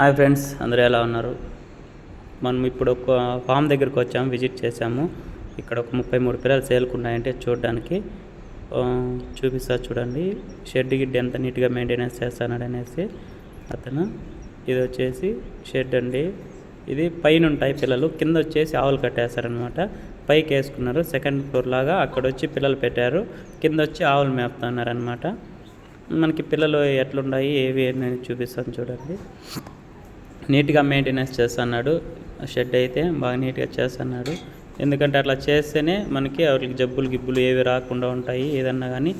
Hi friends అందరూ ఎలా ఉన్నారు? మనం ఇప్పుడు ఒక ఫామ్ దగ్గరికి వచ్చాము విజిట్ చేసాము ఇక్కడ ఒక ముప్పై మూడు పిల్లలు సేల్కున్నాయంటే చూడడానికి. చూపిస్తా చూడండి. షెడ్ గిడ్డ ఎంత నీట్గా మెయింటెనెన్స్ చేస్తాడు అనేసి అతను. ఇది వచ్చేసి షెడ్ అండి. ఇది పైన ఉంటాయి పిల్లలు కింద వచ్చేసి ఆవులు కట్టేస్తారనమాట పైకి వేసుకున్నారు సెకండ్ ఫ్లోర్ లాగా అక్కడ వచ్చి పిల్లలు పెట్టారు. కింద వచ్చి ఆవులు మేపుతున్నారనమాట మనకి పిల్లలు ఎట్లున్నాయి ఏవి అని నేను చూపిస్తాను చూడండి. నీట్గా మెయింటెనెన్స్ చేస్తున్నాడు. షెడ్ అయితే బాగా నీట్గా చేస్తున్నాడు. ఎందుకంటే అట్లా చేస్తేనే మనకి వాటికి జబ్బులు గిబ్బులు ఏవి రాకుండా ఉంటాయి ఏదన్నా కానీ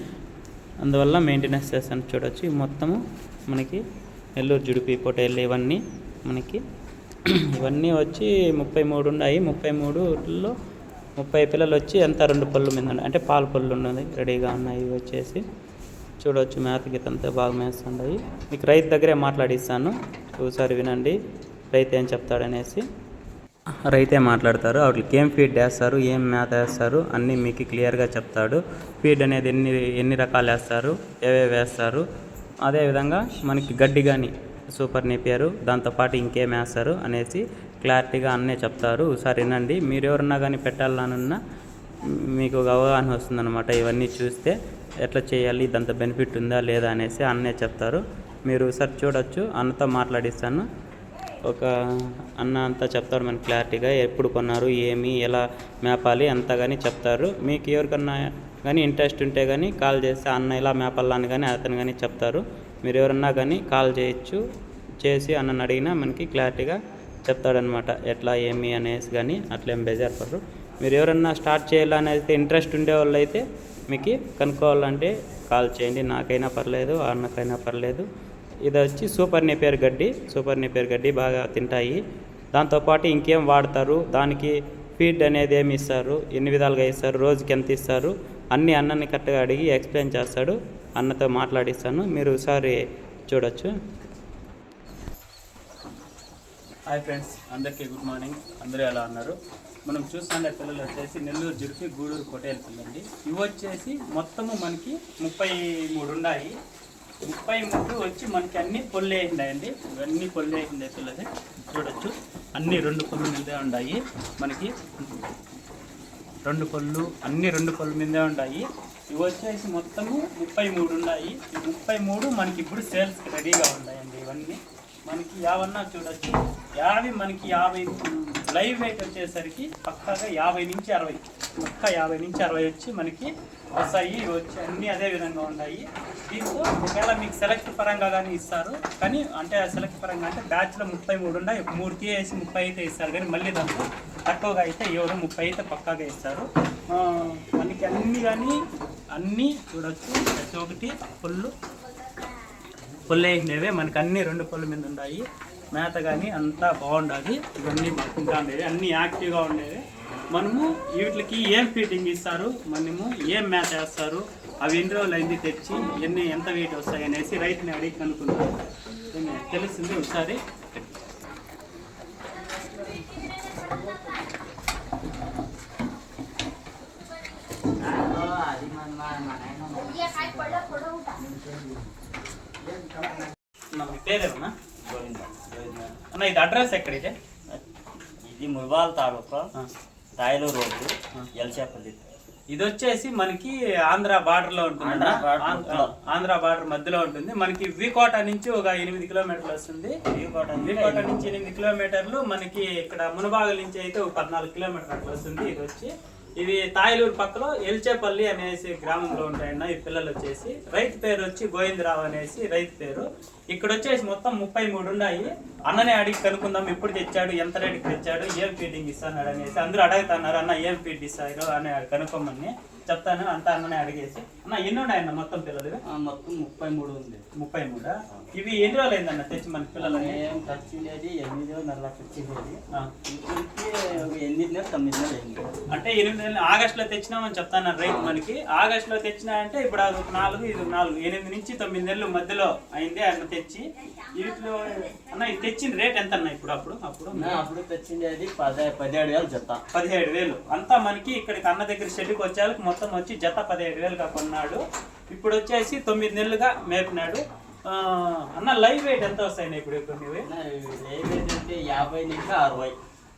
అందువల్ల మెయింటెనెన్స్ చేస్తాను చూడొచ్చు. మొత్తము మనకి నెల్లూరు జుడిపి పొటేళ్ళు ఇవన్నీ మనకి ఇవన్నీ వచ్చి ముప్పై మూడు ఉన్నాయి. ముప్పై మూడులో ముప్పై పిల్లలు వచ్చి ఎంత రెండు పళ్ళు మీద ఉన్నాయి అంటే పాల పళ్ళు ఉన్నది రెడీగా ఉన్నాయి వచ్చేసి. చూడవచ్చు మేత గీత అంతా బాగా ఉన్నాయి మీకు రైతు దగ్గరే మాట్లాడిస్తాను. ఒకసారి వినండి. రైతు ఏం చెప్తాడనేసి. రైతే మాట్లాడతారు. వాటికి ఏం ఫీడ్ వేస్తారు ఏం మేత వేస్తారు అన్నీ మీకు క్లియర్గా చెప్తాడు. ఫీడ్ అనేది ఎన్ని ఎన్ని రకాలు వేస్తారు ఏవేవి వేస్తారు. అదేవిధంగా మనకి గడ్డి కానీ సూపర్ నేపియరు దాంతోపాటు ఇంకేం వేస్తారు అనేసి క్లారిటీగా అన్నీ చెప్తారు. ఒకసారి వినండి. మీరు ఎవరన్నా కానీ పెట్టాలనున్నా మీకు ఒక అవగాహన వస్తుందన్నమాట. ఇవన్నీ చూస్తే ఎట్లా చేయాలి ఇదంత బెనిఫిట్ ఉందా లేదా అనేసి అన్నే చెప్తారు. మీరు ఒకసారి చూడొచ్చు అన్నతో మాట్లాడిస్తాను. ఒక అన్న అంతా చెప్తారు మనకి క్లారిటీగా ఎప్పుడు కొన్నారు ఏమి ఎలా మేపాలి అంతా కానీ చెప్తారు. మీకు ఎవరికన్నా కానీ ఇంట్రెస్ట్ ఉంటే కానీ కాల్ చేస్తే అన్న ఇలా మేపాలని కానీ అతను కానీ చెప్తారు. మీరు ఎవరన్నా కానీ కాల్ చేయొచ్చు చేసి అన్నని అడిగినా మనకి క్లారిటీగా చెప్తాడనమాట ఎట్లా ఏమి అనేసి కానీ అట్లేం బేజారు పడరు. మీరు ఎవరన్నా స్టార్ట్ చేయాలనేది ఇంట్రెస్ట్ ఉండే వాళ్ళు అయితే మీకు కనుక్కోవాలంటే కాల్ చేయండి. నాకైనా పర్లేదు అన్నకైనా పర్లేదు. ఇది వచ్చి సూపర్ నేపేర్ గడ్డి సూపర్ నేపేర్ గడ్డి బాగా తింటాయి. దాంతోపాటు ఇంకేం వాడతారు? దానికి ఫీడ్ అనేది ఏమి ఇస్తారు? ఎన్ని విధాలుగా ఇస్తారు? రోజుకి ఎంత ఇస్తారు? అన్ని అన్నని కరెక్ట్గా అడిగి ఎక్స్ప్లెయిన్ చేస్తాడు. అన్నతో మాట్లాడిస్తాను. మీరు ఒకసారి చూడొచ్చు. హాయ్ ఫ్రెండ్స్ అందరికీ గుడ్ మార్నింగ్. అందరూ ఎలా ఉన్నారు? మనం చూస్తుండే పిల్లలు వచ్చేసి నెల్లూరు జుడిపి గూడూరు కోటేలు పిల్లండి. ఇవి వచ్చేసి మొత్తము మనకి ముప్పై మూడు ఉన్నాయి. ముప్పై మూడు వచ్చి మనకి అన్ని పొల్లేసిండాయండి ఇవన్నీ పొల్లేసిండే పిల్లలే చూడొచ్చు. అన్ని రెండు పళ్ళు మీదే ఉన్నాయి. మనకి రెండు పళ్ళు అన్ని రెండు పళ్ళు మీదే ఉన్నాయి. ఇవి వచ్చేసి మొత్తము ముప్పై మూడు ఉన్నాయి. ఈ ముప్పై మూడు మనకి ఇప్పుడు సేల్స్ రెడీగా ఉన్నాయండి ఇవన్నీ. మనకి యావన్నా చూడొచ్చు. యాభై మనకి యాభై లైవ్ వెయిట్ వచ్చేసరికి పక్కాగా యాభై నుంచి అరవై. పక్క యాభై నుంచి అరవై వచ్చి మనకి వస్తాయి. వచ్చి అన్నీ అదే విధంగా ఉన్నాయి దీంతో ఒకవేళ మీకు సెలెక్ట్ పరంగా కానీ ఇస్తారు. కానీ అంటే సెలెక్ట్ పరంగా అంటే బ్యాచ్లో ముప్పై మూడు ఉన్నాయి. మూడు తీసేసి ముప్పై అయితే ఇస్తారు. కానీ మళ్ళీ దాంట్లో తక్కువగా అయితే ఎవరు ముప్పై అయితే పక్కాగా ఇస్తారు. మనకి అన్ని కానీ అన్నీ చూడొచ్చు. ప్రతి ఒక్కటి ఫుల్. పుల్ల వేసినవే. మనకి అన్ని రెండు పళ్ళు మీద ఉన్నాయి మేత కానీ అంతా బాగుండాలి. ఇవన్నీ తింటా ఉండేవి. అన్నీ యాక్టివ్గా ఉండేవి. మనము వీటికి ఏం ఫీటింగ్ ఇస్తారు? మనము ఏం మేత వేస్తారు? అవి ఎన్ని రోజులు అయింది తెచ్చి ఎన్ని ఎంత వెయిట్ వస్తాయి అనేసి రైతుని అడిగి కనుక్కున్నాను ఏమి? తెలిసింది ఒకసారి. పేరేమన్నా? అన్న ఇది అడ్రస్ ఎక్కడిదే? ఇది ముల్బాల్ తాలూకా. రాయలు రోడ్డు ఎల్చేపల్లి ఇది వచ్చేసి మనకి ఆంధ్ర బార్డర్లో ఉంటుంది ఆంధ్ర బార్డర్ మధ్యలో ఉంటుంది. మనకి వికోట నుంచి ఒక ఎనిమిది కిలోమీటర్లు వస్తుంది. వికోట నుంచి వికోట నుంచి ఎనిమిది కిలోమీటర్లు మనకి ఇక్కడ మునబాగల్ నుంచి అయితే ఒక పద్నాలుగు కిలోమీటర్లు వస్తుంది ఇది వచ్చి ఇది తాయిలూరు పక్కలో ఎల్చేపల్లి అనేసి గ్రామంలో ఉంటాయన్న ఈ పిల్లలు వచ్చేసి. రైతు పేరు వచ్చి గోవిందరావు అనేసి రైతు పేరు. ఇక్కడ వచ్చేసి మొత్తం ముప్పై మూడు ఉన్నాయి. అన్ననే అడిగి కనుక్కుందాం ఎప్పుడు తెచ్చాడు ఎంత రేటుకి తెచ్చాడు ఏం ఫీడింగ్ ఇస్తాడు అనేసి. అందరూ అడుగుతున్నారు అన్న ఏం ఫీడ్ ఇస్తారు అని కనుక్కోమని చెప్తాను. అంతా అన్ననే అడిగేసి. అన్న ఎన్ని ఉన్నాయన్న మొత్తం పిల్లలు? మొత్తం ముప్పై మూడు ఉంది. ముప్పై మూడా? ఇవి ఎన్ని రోజులు అయిందన్న తెచ్చి మన పిల్లలని ఏం ఖర్చు ఉండేది ఎనిమిది నెలల ఖర్చు ఒక ఎనిమిది నెలలు తొమ్మిది నెలలు అయింది. అంటే ఎనిమిది నెలలు ఆగస్టులో తెచ్చినామని చెప్తాను రైతు మనకి. ఆగస్టులో తెచ్చినా అంటే ఇప్పుడు అది ఒక నాలుగు ఇది ఒక నాలుగు. ఎనిమిది నుంచి తొమ్మిది నెలలు మధ్యలో అయింది ఆయన తెచ్చి. వీటిలో అన్న ఇది తెచ్చిన రేట్ ఎంత అన్న ఇప్పుడు అప్పుడు? అప్పుడు అప్పుడు తెచ్చిండేది పదే పదిహేడు వేలు జత. పదిహేడు వేలు. అంతా మనకి ఇక్కడికి అన్న దగ్గర షెడ్కి వచ్చేందుకు మొత్తం వచ్చి జత పదిహేడు వేలుగా కొన్నాడు. ఇప్పుడు వచ్చేసి తొమ్మిది నెలలుగా మేపినాడు. అన్న లైవ్ వెయిట్ ఎంత వస్తాయి ఇప్పుడు కొన్ని ఇవి? ఏదైతే యాభై నుంచి అరవై.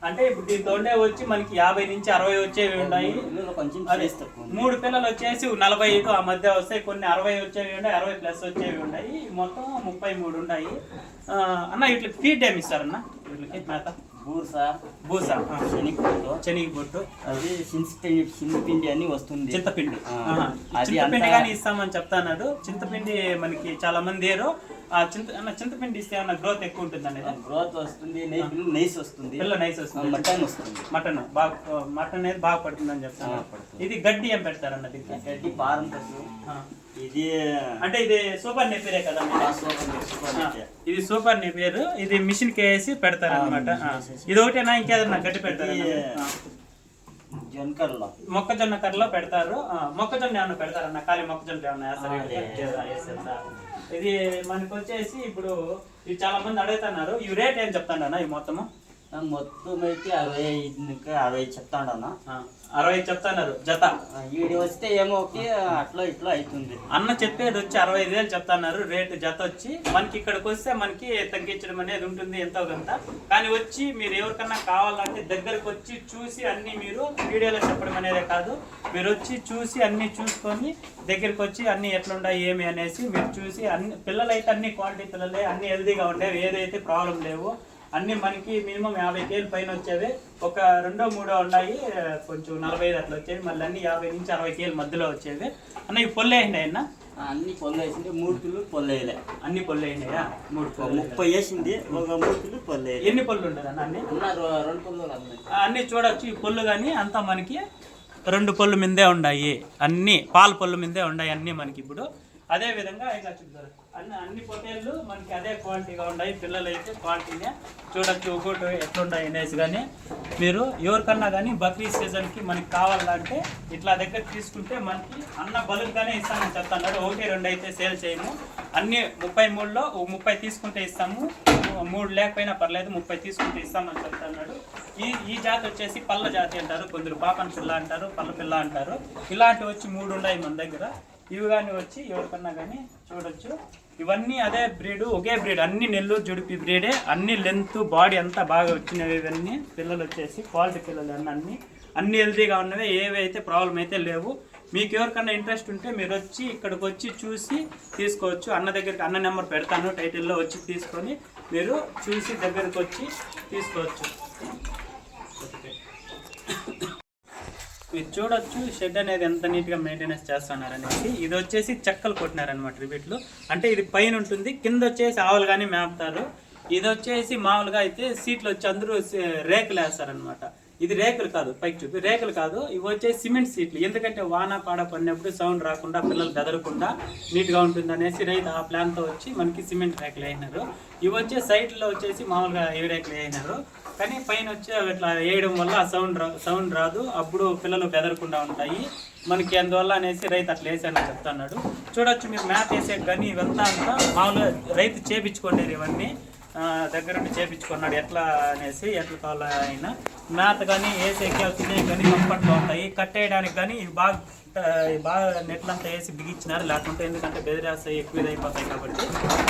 అంటే ఇప్పుడు దీంతో ఉండే వచ్చి మనకి యాభై నుంచి అరవై వచ్చేవి ఉన్నాయి. మూడు పిల్లలు వచ్చేసి నలభై ఐదు ఆ మధ్య వస్తాయి కొన్ని అరవై వచ్చేవి ఉన్నాయి అరవై ప్లస్ వచ్చేవి ఉన్నాయి. మొత్తం ముప్పై మూడు ఉన్నాయి. అన్న ఇట్లా ఫీడ్ ఏమి ఇస్తారన్న? వీటికి మేత? బూస అది చింతపిండి చింతపిండి అని వస్తుంది. చింతపిండి. కానీ ఇస్తామని చెప్తాన్నాడు. చింతపిండి మనకి చాలా మంది ఏరు. చింత అన్న చింతపిండి ఇస్తే ఏమన్నా గ్రోత్ ఎక్కువ ఉంటుంది అనేది? గ్రోత్ వస్తుంది నైస్ వస్తుంది. పిల్ల నైస్ వస్తుంది. మటన్ వస్తుంది. మటన్ బాగా మటన్ అనేది బాగా పడుతుందని చెప్తాను ఆ, పడుతుంది. ఇది గడ్డి ఏం పెడతారన్న దీనికి గడ్డి పారం. ఇది అంటే ఇది సూపర్ నెపేరే కదా? ఇది సూపర్ నెపేరు. ఇది మిషన్కి వేసి పెడతారు అనమాట. ఇది ఒకటేనా? ఇంకేదన్నా గడ్డి పెడతారు మొక్కజొన్న కర్రలో పెడతారు. మొక్కజొన్న ఏమన్నా పెడతారన్న ఖాళీ మొక్కజొన్న ఏమన్నా. ఇది మనకి వచ్చేసి ఇప్పుడు ఇది చాలా మంది అడుగుతున్నారు. ఈ రేట్ ఏం చెప్తాడన్న ఈ మొత్తము? మొత్తం అయితే అరవై ఐదు ఇంకా అరవై చెప్తాడన్నా. అరవై చెప్తున్నారు జత. ఈడి వస్తే ఏమో ఒకటి అట్లా ఇట్లా అవుతుంది. అన్న చెప్పేది వచ్చి అరవై ఐదు వేలు చెప్తున్నారు రేటు జత వచ్చి మనకి ఇక్కడికి వస్తే మనకి తగ్గించడం అనేది ఉంటుంది ఎంతో కొంత. కానీ వచ్చి మీరు ఎవరికన్నా కావాలంటే దగ్గరకు వచ్చి చూసి అన్ని మీరు వీడియోలో చెప్పడం అనేదే కాదు. మీరు వచ్చి చూసి అన్ని చూసుకొని దగ్గరికి వచ్చి అన్ని ఎట్లుంటాయి ఏమి అనేసి మీరు చూసి అన్ని పిల్లలైతే అన్ని క్వాలిటీ పిల్లలే అన్ని హెల్దీగా ఉండేవి ఏదైతే ప్రాబ్లం లేవు అన్ని మనకి మినిమం యాభై కేలు పైన వచ్చేవి. ఒక రెండో మూడో ఉన్నాయి. కొంచెం నలభై ఐదు అట్లా వచ్చేవి. మళ్ళీ అన్ని యాభై నుంచి అరవై కేలు మధ్యలో వచ్చేవి. అన్న ఇవి పొల్లే అయినాయి అన్న అన్ని పొల్లు వేసింది మూడు పిల్లలు పొల్లు వేయలే అన్ని పొల్లే మూడు పొల్లు ముప్పై వేసింది. ఒక మూడు పిల్లలు పొల్లు వేయలే ఎన్ని పళ్ళు ఉంటుంది అన్న అన్ని రెండు పొల్లు అన్ని చూడొచ్చు. ఈ పొల్లు కానీ అంతా మనకి రెండు పళ్ళు మిందే ఉన్నాయి అన్ని పాల పళ్ళు మిందే ఉన్నాయి అన్ని మనకి ఇప్పుడు. అదే విధంగా ఇలా చూద్దాం అన్ని అన్ని పొట్టేళ్ళు మనకి అదే క్వాలిటీగా ఉన్నాయి. పిల్లలు అయితే క్వాలిటీనే. చూడొచ్చు ఒకటి ఎట్లున్నాయి అనేసి కానీ. మీరు ఎవరికన్నా కానీ బక్రీద్ సీజన్కి మనకి కావాలంటే ఇట్లా దగ్గర తీసుకుంటే మనకి అన్న బలుగ్గానే ఇస్తామని చెప్తున్నాడు ఒకటి రెండు అయితే సేల్ చేయము. అన్ని ముప్పై మూడులో ఓ ముప్పై తీసుకుంటే ఇస్తాము. మూడు లేకపోయినా పర్లేదు ముప్పై తీసుకుంటే ఇస్తామని చెప్తున్నాడు ఈ ఈ జాతి వచ్చేసి పళ్ళ జాతి అంటారు. కొందరు పాపన్ పిల్ల అంటారు పళ్ళ పిల్ల అంటారు. ఇలాంటివి వచ్చి మూడు ఉన్నాయి మన దగ్గర. ఇవి కానీ వచ్చి ఎవరికన్నా కానీ చూడొచ్చు. ఇవన్నీ అదే బ్రీడ్ ఒకే బ్రీడ్ అన్ని నెల్లూరు జుడిపి బ్రీడే అన్ని లెంత్ బాడీ అంతా బాగా వచ్చినవి ఇవన్నీ. పిల్లలు వచ్చేసి క్వాలిటీ పిల్లలు అన్నీ అన్ని. అన్ని హెల్తీగా ఉన్నవి. ఏవి అయితే ప్రాబ్లం అయితే లేవు. మీకు ఎవరికన్నా ఇంట్రెస్ట్ ఉంటే మీరు వచ్చి ఇక్కడికి వచ్చి చూసి తీసుకోవచ్చు. అన్న దగ్గరికి అన్న నెంబర్ పెడతాను. టైటిల్లో వచ్చి తీసుకొని మీరు చూసి దగ్గరికి వచ్చి తీసుకోవచ్చు. మీరు చూడొచ్చు షెడ్ అనేది ఎంత నీట్గా మెయింటెనెన్స్ చేస్తున్నారు అనేసి ఇది వచ్చేసి చెక్కలు కొట్టినారనమాట రిబిట్లు. అంటే ఇది పైన ఉంటుంది కింద వచ్చేసి ఆవులు కానీ మేపుతారు. ఇది వచ్చేసి మామూలుగా అయితే సీట్లు వచ్చి అందరూ రేకులు వేస్తారనమాట ఇది రేకులు కాదు పైకి చూపి రేకులు కాదు ఇవి వచ్చే సిమెంట్ సీట్లు. ఎందుకంటే వాన పాడ పడినప్పుడు సౌండ్ రాకుండా పిల్లలు గదరకుండా నీట్గా ఉంటుంది అనేసి రైతు ఆ ప్లాన్తో వచ్చి మనకి సిమెంట్ రేకులు వేయినారు. ఇవి వచ్చే సైట్లో వచ్చేసి మామూలుగా ఏ రేకులు వేయినారు. కానీ పైన వచ్చి అవి ఇట్లా వేయడం వల్ల ఆ సౌండ్ రా సౌండ్ రాదు. అప్పుడు పిల్లలు బెదరకుండా ఉంటాయి. మనకి అందువల్ల అనేసి రైతు అట్లా వేసానని చెప్తున్నాడు. చూడొచ్చు మీరు మ్యాప్ వేసే కానీ ఇవంతా అంతా మామూలుగా రైతు చేపించుకోండి ఇవన్నీ. ఆ, దగ్గరుండి చేపించుకున్నాడు. ఎట్లా అనేసి ఎట్ల కావాలైనా అయినా. కానీ వేసేకి అవి తినే కానీ కంఫర్ట్లో ఉంటాయి. కట్టేయడానికి కానీ ఇవి బాగా బాగా నెట్లంతా వేసి బిగించినారు. లేకుంటే ఎందుకంటే బెదిరేస్తాయి ఎక్కువ అయిపోతాయి కాబట్టి.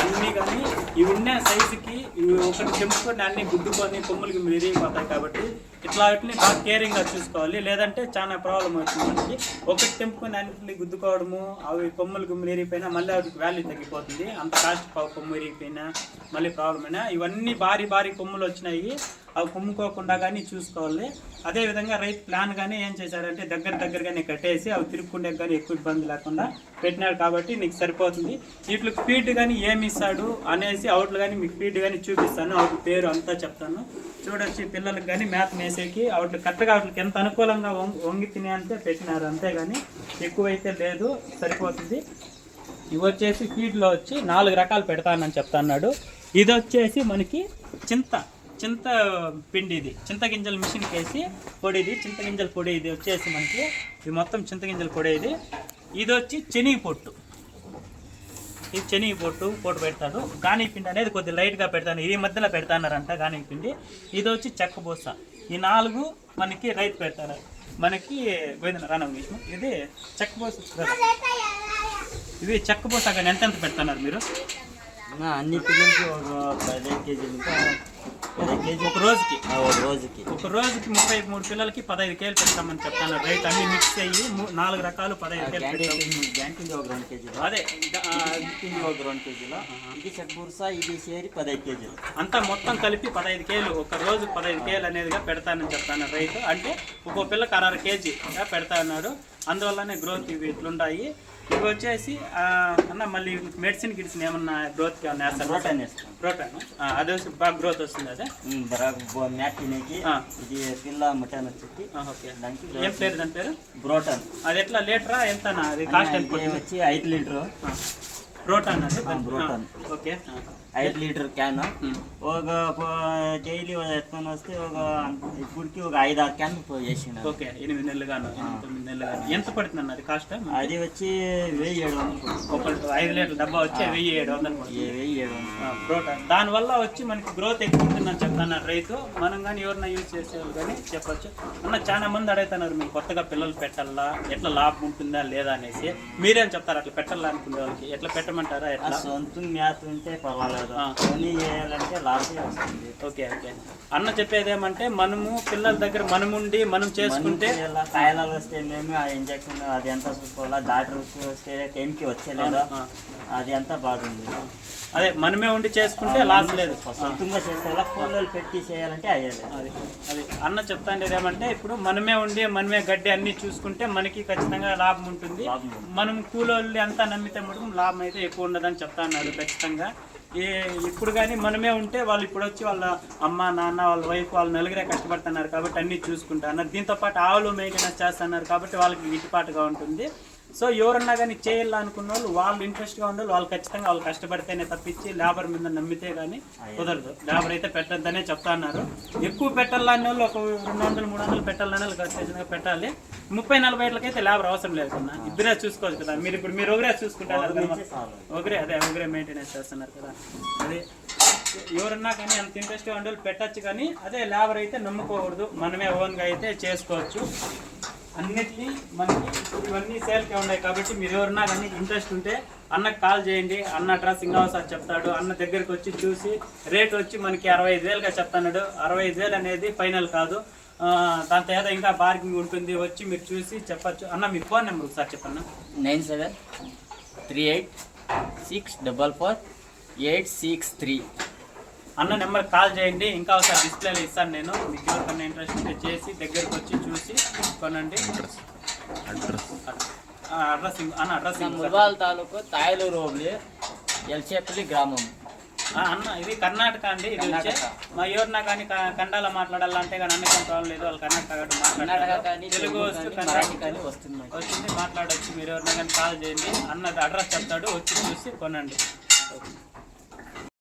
ఇవి కానీ ఇవి ఉన్న సైజుకి ఇవి ఒకటి చెంపుకొని అన్ని గుద్దుకొని కొమ్ములకి విరిగిపోతాయి కాబట్టి ఇట్లా వాటిని బాగా కేరింగ్గా చూసుకోవాలి. లేదంటే చాలా ప్రాబ్లం అవుతుంది మనకి. ఒకటి తెంపుకొని అన్నింటిని గుద్దుకోవడము అవి కొమ్ములు గుమ్ములు మళ్ళీ వాటికి వాల్యూ తగ్గిపోతుంది. అంత కాస్ట్ కొమ్ము ఇరిగిపోయినా మళ్ళీ ప్రాబ్లం అయినా. ఇవన్నీ భారీ భారీ కొమ్ములు వచ్చినాయి. అవి కొమ్ముకోకుండా కానీ చూసుకోవాలి. అదేవిధంగా రైతు ప్లాన్ కానీ ఏం చేశారంటే దగ్గర దగ్గరగానే కట్టేసి అవి తిరుక్కుండే కానీ ఎక్కువ ఇబ్బంది లేకుండా పెట్టినాడు కాబట్టి నీకు సరిపోతుంది. వీటికి ఫీడ్ కానీ ఏమి ఇస్తాడు అనేసి అవుట్లు కానీ మీకు ఫీడ్ కానీ చూపిస్తాను. అవుట్ పేరు అంతా చెప్తాను. చూడొచ్చి పిల్లలకు పిల్లలకి కానీ మేత మేసేకి అవుట్లు కరెక్ట్గా వాటికి ఎంత అనుకూలంగా వంగి వంగి తినే అంతే పెట్టినారు అంతేగాని ఎక్కువైతే లేదు సరిపోతుంది. ఇవి వచ్చేసి ఫీడ్లో వచ్చి నాలుగు రకాలు పెడతానని చెప్తాన్నాడు. ఇది వచ్చేసి మనకి చింత. చింత పిండి ఇది. చింతగింజల మిషన్కి వేసి పొడి ఇది. చింతగింజల పొడి ఇది వచ్చేసి మనకి ఇది మొత్తం చింతగింజల పొడి ఇది. ఇది వచ్చి శనగ పొట్టు ఇది శనగ పొట్టు పొట్టు పెడతాడు గానీ పిండి అనేది కొద్దిగా లైట్గా పెడతాను. ఈ మధ్యలో పెడతానారంట గానీ పిండి. ఇది వచ్చి చెక్కబూస ఈ నాలుగు మనకి రైతు పెడతారు. మనకి గోవింద రానమ్మ విష్ణు. ఇది చెక్కబూస ఇవి చెక్కబూస కానీ ఎంతెంత ఎంత పెడుతున్నారు మీరు? అన్ని పిల్లలకి ఒక పదిహేను కేజీలు. కేజీ ఒక రోజుకి. ఒక రోజుకి. ఒక రోజుకి ముప్పై మూడు పిల్లలకి పదహైదు కేలు పెడతామని చెప్తాను రైట్ అన్ని మిక్స్ అయ్యి నాలుగు రకాలు పదహైదు కేలు పెడతాం గ్యాంటింగ్ గ్యాంటింగ్ ఒక రెండు కేజీలు. అదే. ద- ఆ, ఇది ఒక రెండు కేజీలు. ఇది చెట్బూర్సా ఇది చేరి పదహైదు కేజీలు. అంతా మొత్తం కలిపి పదహైదు కేలు ఒక రోజు పదహైదు కేలు అనేదిగా పెడతానని చెప్తాను రైతు అంటే ఒక్కో పిల్లకి అరవై కేజీగా పెడతా అన్నాడు. అందువల్లనే గ్రోత్ ఇవి ఇట్లుంటాయి. ఇవి వచ్చేసి అన్న మళ్ళీ మెడిసిన్ గిడిసిన్ ఏమన్నా గ్రోత్కి ఏమన్నా వేస్తారు? ప్రోటాన్ వేస్తాం. ప్రోటాన్ అది బాగా గ్రోత్ వస్తుంది అదే? ఉమ్, బరాబర్ బో- మ్యాట్ తినేకి ఆ. ఇది పిల్ల మటన్ వచ్చి ఆ, ఓకే. దానికి ఏం పేరు దాని పేరు? బ్రోటన్ అది ఎట్లా లీటరా అది కాస్ట్ ఎంత పడుతుంది వచ్చి ఐదు లీటర్. ప్రోటాన్ అది? ప్రోటాన్. ఓకే. ఐదు లీటర్ క్యాన్. ఒక డైలీ ఎత్తుకొని వస్తే ఒక ఇప్పటికి ఒక ఐదు ఆరు క్యాన్ చేసిన ఓకే ఎనిమిది నెలలు గాను ఎనిమిది తొమ్మిది నెలలు గాను. ఎంత పడుతుంది అన్న అది కాస్ట్? అది వచ్చి వెయ్యి ఏడు వందలు ఐదు లీటర్ల డబ్బా వచ్చి వెయ్యి ఏడు వందలు వెయ్యి ఏడు వందలు. దానివల్ల వచ్చి మనకి గ్రోత్ ఎక్కువ ఉంటుందని చెప్తున్నారు రైతు. మనం కానీ ఎవరైనా యూజ్ చేసేవాళ్ళు కానీ చెప్పొచ్చు. అన్న చాలా మంది అడుగుతున్నారు మీరు కొత్తగా పిల్లలు పెట్టాలా? ఎట్లా లాభం ఉంటుందా లేదా అనేసి. మీరేం చెప్తారు? అట్లా పెట్టాలా అనుకునే వాళ్ళకి? ఎట్లా పెట్టమంటారా? ఎట్లా? సొంత మ్యాథ్ ఉంటే పర్వాలేదు. చేయాలంటే లాసే వస్తుంది. Okay okay. అన్న చెప్పేది ఏమంటే మనము పిల్లల దగ్గర మనముండి మనం చేసుకుంటే కాయలాలు వస్తే మేము ఆ ఇంజక్షన్ అది ఎంత చూసుకోవాలా డాక్టర్ వస్తే టైంకి వచ్చేలేదా? అది అంతా బాగుంది? అదే మనమే ఉండి చేసుకుంటే లాస్ లేదు. సొంతంగా చేస్తే కూలీలు పెట్టి చేయాలంటే అయ్యేది అది అది. అన్న చెప్తాండేది ఏమంటే ఇప్పుడు మనమే ఉండి మనమే గడ్డి అన్ని చూసుకుంటే మనకి ఖచ్చితంగా లాభం ఉంటుంది. మనం కూలోళ్ళు అంతా నమ్మితే మటుకు లాభం అయితే ఎక్కువ ఉండదని చెప్తా అన్నారు ఖచ్చితంగా. ఇప్పుడు కానీ మనమే ఉంటే వాళ్ళు ఇప్పుడు వచ్చి వాళ్ళ అమ్మ నాన్న వాళ్ళ వైఫ్ వాళ్ళు నలుగురే కష్టపడుతున్నారు కాబట్టి అన్ని చూసుకుంటున్నారు దీంతో పాటు ఆవులు మెయింటెనెన్స్ చేస్తున్నారు కాబట్టి వాళ్ళకి గిట్టుబాటుగా ఉంటుంది. సో ఎవరన్నా కానీ చేయాలనుకున్న వాళ్ళు వాళ్ళు ఇంట్రెస్ట్గా ఉండాలి వాళ్ళు ఖచ్చితంగా వాళ్ళు కష్టపడితేనే తప్పించి లేబర్ మీద నమ్మితే కానీ కుదరదు. లేబర్ అయితే పెట్టద్దనే చెప్తా అన్నారు ఎక్కువ పెట్టాలని వాళ్ళు ఒక రెండు వందలు మూడు వందలు పెట్టాలని వాళ్ళు ఖచ్చితంగా పెట్టాలి. ముప్పై నలభై ఏళ్ళకైతే లేబర్ అవసరం లేదు కన్నా. ఇద్దరే చూసుకోవచ్చు కదా. మీరు ఇప్పుడు మీరు ఒకరే చూసుకుంటారు కదా. ఒకరే అదే ఒకరే మెయింటెనెన్స్ చేస్తున్నారు కదా. అదే ఎవరన్నా కానీ అంత ఇంట్రెస్ట్గా ఉండే వాళ్ళు పెట్టచ్చు కానీ అదే లేబర్ అయితే నమ్ముకోకూడదు. మనమే ఓన్గా అయితే చేసుకోవచ్చు. అన్నిటినీ మనకి ఇవన్నీ సేల్కే ఉన్నాయి కాబట్టి మీరు ఎవరన్నా కానీ ఇంట్రెస్ట్ ఉంటే అన్నకు కాల్ చేయండి. అన్న అడ్రస్ ఇంకా ఒకసారి చెప్తాడు. అన్న దగ్గరికి వచ్చి చూసి రేట్ వచ్చి మనకి అరవై ఐదు వేలుగా చెప్తున్నాడు. అరవై ఐదు వేలు అనేది ఫైనల్ కాదు. దాంతో ఏదో ఇంకా బార్గింగ్ ఉంటుంది. వచ్చి మీరు చూసి చెప్పచ్చు. అన్న మీ ఫోన్ నెంబర్ ఒకసారి చెప్పన్న? Nine seven three eight six double four eight six three. అన్న నెంబర్ కాల్ చేయండి. ఇంకా ఒకసారి డిస్ప్లేలో ఇస్తాను నేను. మీకు ఎవరికన్నా ఇంట్రెస్ట్ ఉంటే చేసి దగ్గరికి వచ్చి చూసి కొనండి ఆ, అడ్రస్ ఇంకో- అన్న అడ్రస్ ముల్బాల్ తాలూకు తాయలూరు హోబ్లీ ఎల్చేపల్లి గ్రామం. అన్న ఇది కర్ణాటక అండి ఇది వచ్చే మా ఎవరినా కానీ క- కన్నడలో మాట్లాడాలంటే కానీ అన్ని కొంత లేదు వాళ్ళు కర్ణాటక కాబట్టి తెలుగు తెలుగు వస్తూ కానీ కన్నడ మరాఠీ కానీ వస్తున్నాయి వచ్చింది మాట్లాడొచ్చు. మీరు ఎవరినా కానీ కాల్ చేయండి. అన్న అడ్రస్ చెప్తాడు వచ్చి చూసి కొనండి.